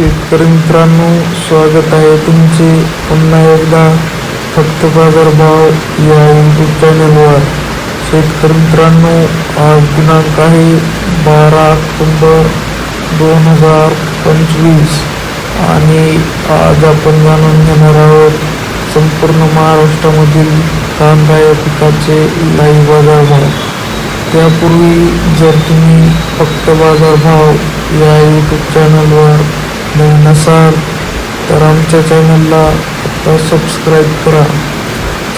शेतकरी मित्रांनो स्वागत आहे तुमचे पुन्हा एकदा फक्त बाजारभाव या यूट्यूब चॅनलवर शेतकरी मित्रांनो आज दिनांक आहे बारा ऑक्टोबर दोन हजार पंचवीस आणि आज आपण जाणून घेणार आहोत संपूर्ण महाराष्ट्रामधील कांदा या पिकाचे लाईव्ह बाजारभाव त्यापूर्वी जर तुम्ही फक्त बाजारभाव या यूट्यूब चॅनलवर नवीन असाल तर आमच्या चॅनलला आता सबस्क्राईब करा.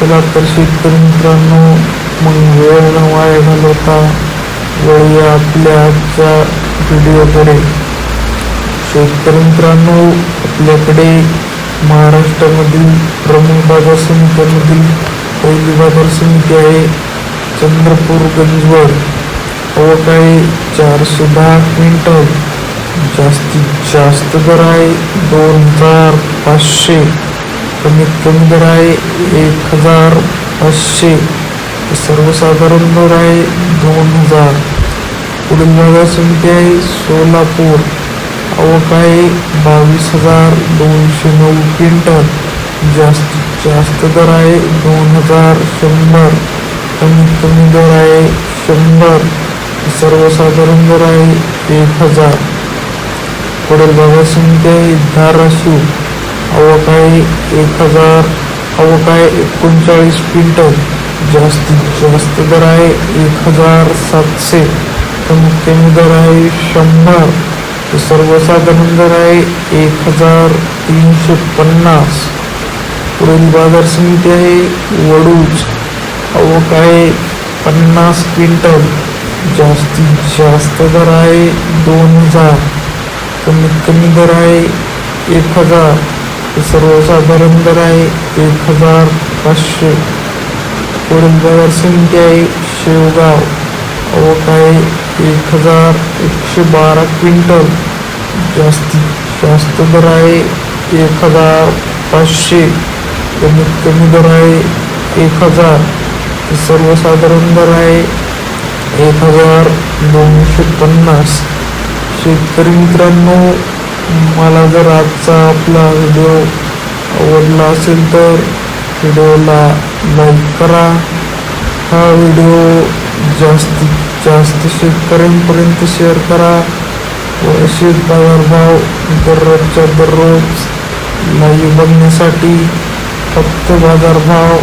चला तर शेतकरी मित्रांनो मग वेळ न वाया घालवता वळूया आपल्या आजच्या व्हिडिओकडे. शेतकरी मित्रांनो आपल्याकडे महाराष्ट्रामधील प्रमुख बाजार समित्यांमधील पहिली बाजार समिती आहे चंद्रपूर गंजवड. आवक आहे चारशे दहा क्विंटल. जास्तीत जास्त दर आहे दोन हजार पाचशे कमीत कमी दर आहे एक हजार पाचशे. सर्वसाधारण दर आहे दोन हजार. पुढील बाजार समिती आहे सोलापूर. आवक आहे बावीस हजार दोनशे नऊ क्विंटल. जास्तीत जास्त दर आहे दोन हजार शंभर. कमीत कमी दर आहे शंभर. सर्वसाधारण दर आहे एक हजार. पुढील बाजार समिती आहे धाराशिव आवक आहे एक हजार आवक आहे एकोणचाळीस क्विंटल जास्तीत जास्त दर आहे एक हजार सातशे. कमीत कमी दर आहे शंभर. सर्वसाधारण दर आहे एक हजार तीनशे पन्नास. पुढील बाजार समिती आहे वडूज. आवक आहे पन्नास क्विंटल जास्तीत जास्त दर आहे दोन हजार. कमीत कमी दर आहे. एक हजार सर्वसाधारण दर आहे. एक हजार पाचशे. पुढील बाजार आहे. शेवगाव. आवक आहे. एक हजार एकशे बारा क्विंटल. जास्तीत जास्त दर आहे. एक हजार पाचशे. कमीत कमी दर आहे. एक हजार. सर्वसाधारण दर आहे. एक हजार दोनशे पन्नास. शेतकरी मित्रांनो मला जर आजचा आपला व्हिडिओ आवडला असेल तर व्हिडिओला लाईक करा. हा व्हिडिओ जास्तीत जास्त शेतकऱ्यांपर्यंत शेअर करा. व शेत बाजारभाव दररोजच्या दररोज लाईव्ह बघण्यासाठी फक्त बाजारभाव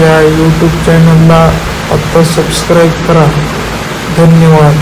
या यूट्यूब चॅनलला आत्ता सबस्क्राईब करा. धन्यवाद.